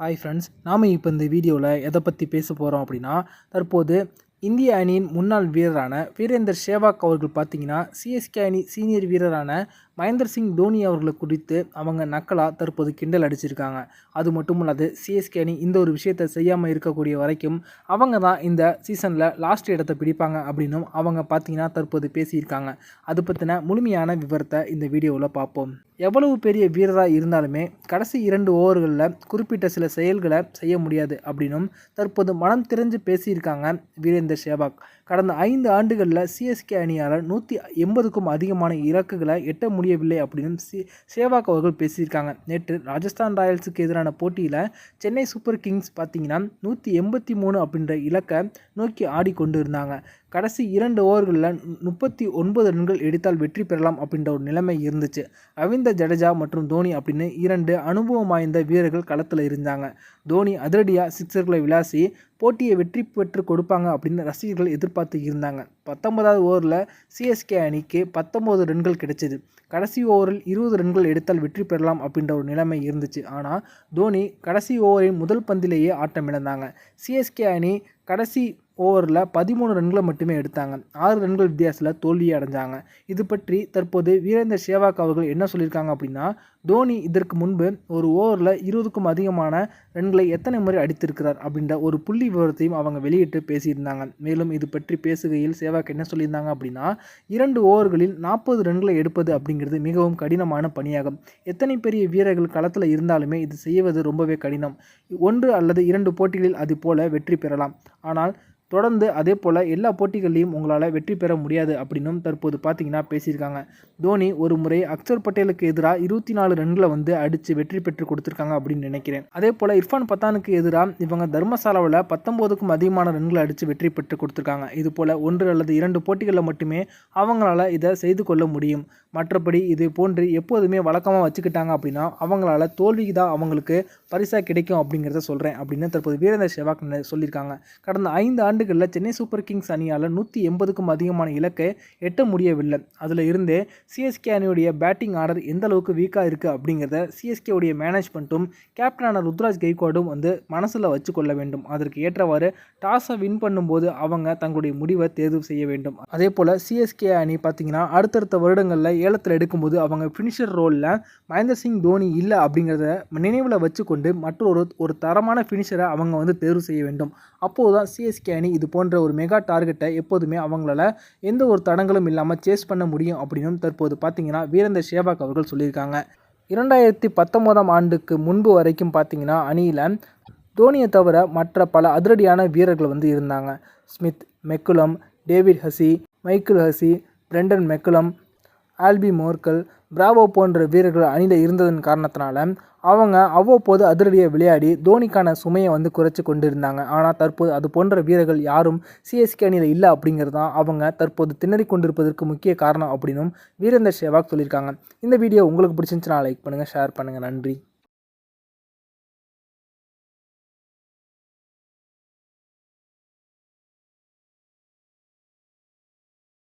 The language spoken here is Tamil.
ஹாய் ஃப்ரெண்ட்ஸ் நாம் இப்போ இந்த வீடியோவில் எதை பற்றி பேச போகிறோம் அப்படின்னா தற்போது இந்திய அணியின் முன்னாள் வீரரான வீரேந்தர் சேவாக் அவர்கள் பார்த்தீங்கன்னா சிஎஸ்கே அணி சீனியர் வீரரான மகேந்திர சிங் தோனி அவர்களை குறித்து அவங்க நக்கலாக தற்போது கிண்டல் அடிச்சிருக்காங்க. அது மட்டும் இல்லாது சிஎஸ்கே அணி இந்த ஒரு விஷயத்தை செய்யாமல் இருக்கக்கூடிய வரைக்கும் அவங்க தான் இந்த சீசனில் லாஸ்ட் இடத்தை பிடிப்பாங்க அப்படின்னும் அவங்க பார்த்தீங்கன்னா தற்போது பேசியிருக்காங்க. அது பற்றின முழுமையான விவரத்தை இந்த வீடியோவில் பார்ப்போம். எவ்வளவு பெரிய வீரராக இருந்தாலுமே கடைசி இரண்டு ஓவர்களில் குறிப்பிட்ட சில செயல்களை செய்ய முடியாது அப்படின்னும் தற்போது மனம் திறந்து பேசியிருக்காங்க வீரேந்தர் சேவாக். கடந்த ஐந்து ஆண்டுகளில் சிஎஸ்கே அணியால் நூற்றி எண்பதுக்கும் அதிகமான இலக்குகளை எட்ட முடியவில்லை அப்படின்னு சி சேவாக் அவர்கள் பேசியிருக்காங்க. நேற்று ராஜஸ்தான் ராயல்ஸுக்கு எதிரான போட்டியில் சென்னை சூப்பர் கிங்ஸ் பார்த்தீங்கன்னா நூற்றி எண்பத்தி மூணு அப்படின்ற இலக்கை நோக்கி ஆடிக்கொண்டு இருந்தாங்க கடைசி இரண்டு ஓவர்களில் முப்பத்தி ஒன்பது ரன்கள் எடுத்தால் வெற்றி பெறலாம் அப்படின்ற ஒரு நிலைமை இருந்துச்சு. ரவீந்திர ஜடேஜா மற்றும் தோனி அப்படின்னு இரண்டு அனுபவம் வாய்ந்த வீரர்கள் களத்தில் இருந்தாங்க. தோனி அதிரடியாக சிக்ஸர்களை விளாசி போட்டியை வெற்றி பெற்று கொடுப்பாங்க அப்படின்னு ரசிகர்கள் எதிர்பார்த்து இருந்தாங்க. பத்தொன்பதாவது ஓவரில் சிஎஸ்கே அணிக்கு பத்தொம்போது ரன்கள் கிடைச்சிது. கடைசி ஓவரில் இருபது ரன்கள் எடுத்தால் வெற்றி பெறலாம் அப்படின்ற ஒரு நிலைமை இருந்துச்சு. ஆனால் தோனி கடைசி ஓவரின் முதல் பந்திலேயே ஆட்டம் இழந்தாங்க சிஎஸ்கே அணி கடைசி ஓவரில் பதிமூணு ரன்களை மட்டுமே எடுத்தாங்க. ஆறு ரன்கள் வித்தியாசத்தில் தோல்வி அடைஞ்சாங்க. இது பற்றி தற்போது வீரேந்தர் சேவாக் அவர்கள் என்ன சொல்லியிருக்காங்க அப்படின்னா தோனி இதற்கு முன்பு ஒரு ஓவரில் இருபதுக்கும் அதிகமான ரன்களை எத்தனை முறை அடித்திருக்கிறார் அப்படின்ற ஒரு புள்ளி விவரத்தையும் அவங்க வெளியிட்டு பேசியிருந்தாங்க. மேலும் இது பற்றி பேசுகையில் சேவாக் என்ன சொல்லியிருந்தாங்க அப்படின்னா இரண்டு ஓவர்களில் நாற்பது ரன்களை எடுப்பது அப்படிங்கிறது மிகவும் கடினமான பணியாகும். எத்தனை பெரிய வீரர்கள் களத்தில் இருந்தாலுமே இது செய்வது ரொம்பவே கடினம். ஒன்று அல்லது இரண்டு போட்டிகளில் அது போல வெற்றி பெறலாம். ஆனால் தொடர்ந்து அதே போல் எல்லா போட்டிகள்லையும் உங்களால் வெற்றி பெற முடியாது அப்படின்னும் தற்போது பார்த்தீங்கன்னா பேசியிருக்காங்க. தோனி ஒரு முறை அக்சர் பட்டேலுக்கு எதிராக இருபத்தி நாலு ரன்களை வந்து அடித்து வெற்றி பெற்று கொடுத்துருக்காங்க அப்படின்னு நினைக்கிறேன். அதே போல் இர்ஃபான் பத்தானுக்கு எதிராக இவங்க தர்மசாலாவில் பத்தொம்போதுக்கும் அதிகமான ரன்களை அடித்து வெற்றி பெற்று கொடுத்துருக்காங்க. இது போல் ஒன்று அல்லது இரண்டு போட்டிகளில் மட்டுமே அவங்களால இதை செய்து கொள்ள முடியும். மற்றபடி இது போன்று எப்போதுமே வழக்கமாக வச்சுக்கிட்டாங்க அப்படின்னா அவங்களால தோல்வி தான் அவங்களுக்கு பரிசாக கிடைக்கும் அப்படிங்கிறத சொல்கிறேன் அப்படின்னு தற்போது வீரேந்திர சேவாக் சொல்லியிருக்காங்க. கடந்த ஐந்து ஆண்டுகளில் சென்னை சூப்பர் கிங்ஸ் அணியால் நூற்றி எண்பதுக்கும் அதிகமான இலக்கை எட்ட முடியவில்லை. அதில் இருந்தே சிஎஸ்கே அணியுடைய பேட்டிங் ஆர்டர் எந்த அளவுக்கு வீக்காக இருக்குது அப்படிங்கிறத சிஎஸ்கேவுடைய மேனேஜ்மெண்ட்டும் கேப்டனான ருத்ராஜ் கெய்க்வாடும் வந்து மனசில் வச்சு கொள்ள வேண்டும். அதற்கு ஏற்றவாறு டாஸை வின் பண்ணும்போது அவங்க தங்களுடைய முடிவை தேர்வு செய்ய வேண்டும். அதே போல் சிஎஸ்கே அணி பார்த்தீங்கன்னா அடுத்தடுத்த வருடங்களில் ஏலத்தில் எடுக்கும்போது அவங்க ஃபினிஷர் ரோலில் மகேந்திர சிங் தோனி இல்லை அப்படிங்கிறத நினைவில் வச்சுக்கொண்டு மற்றொரு ஒரு தரமான ஃபினிஷரை அவங்க வந்து தேர்வு செய்ய வேண்டும். அப்போது தான் சிஎஸ்கே அணி இது போன்ற ஒரு மெகா டார்கெட்டை எப்போதுமே அவங்களால எந்த ஒரு தடங்களும் இல்லாமல் சேஸ் பண்ண முடியும் அப்படின்னும் தற்போது பார்த்தீங்கன்னா வீரேந்தர் சேவாக் அவர்கள் சொல்லியிருக்காங்க. இரண்டாயிரத்தி பத்தொம்போதாம் ஆண்டுக்கு முன்பு வரைக்கும் பார்த்தீங்கன்னா அணியில் தோனியை தவிர மற்ற பல அதிரடியான வீரர்கள் வந்து இருந்தாங்க. Smith McCullum David Hussey Michael Hussey Brendon McCullum Albie Morkel Bravo போன்ற வீரர்கள் அணியில் இருந்ததன் காரணத்தினால அவங்க அவ்வப்போது அதிரடியை விளையாடி தோனிக்கான சுமையை வந்து குறைச்சி கொண்டு இருந்தாங்க ஆனால் தற்போது அது போன்ற வீரர்கள் யாரும் சிஎஸ்கே அணியில் இல்லை அப்படிங்கிறது தான் அவங்க தற்போது திணறி கொண்டிருப்பதற்கு முக்கிய காரணம் அப்படின்னும் வீரேந்தர் சேவாக் சொல்லியிருக்காங்க. இந்த வீடியோ உங்களுக்கு பிடிச்சிருந்துச்சுன்னா லைக் பண்ணுங்கள் ஷேர் பண்ணுங்கள் நன்றி.